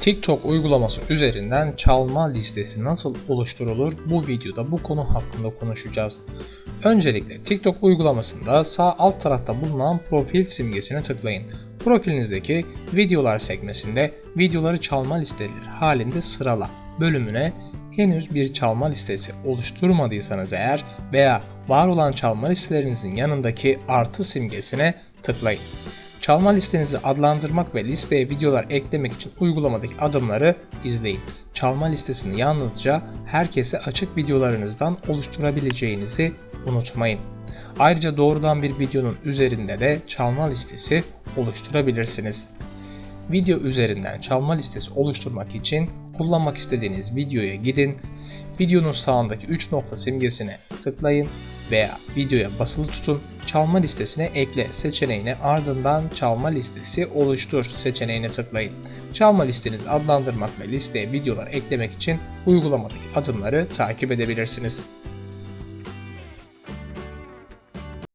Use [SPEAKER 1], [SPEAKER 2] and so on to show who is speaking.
[SPEAKER 1] TikTok uygulaması üzerinden çalma listesi nasıl oluşturulur? Bu videoda bu konu hakkında konuşacağız. Öncelikle TikTok uygulamasında sağ alt tarafta bulunan profil simgesine tıklayın. Profilinizdeki videolar sekmesinde videoları çalma listeleri halinde sırala bölümüne henüz bir çalma listesi oluşturmadıysanız eğer veya var olan çalma listelerinizin yanındaki artı simgesine tıklayın. Çalma listenizi adlandırmak ve listeye videolar eklemek için uygulamadaki adımları izleyin. Çalma listesini yalnızca herkese açık videolarınızdan oluşturabileceğinizi unutmayın. Ayrıca doğrudan bir videonun üzerinde de çalma listesi oluşturabilirsiniz. Video üzerinden çalma listesi oluşturmak için kullanmak istediğiniz videoya gidin, videonun sağındaki 3 nokta simgesine tıklayın veya videoya basılı tutun, çalma listesine ekle seçeneğine ardından çalma listesi oluştur seçeneğine tıklayın. Çalma listenizi adlandırmak ve listeye videolar eklemek için uygulamadaki adımları takip edebilirsiniz.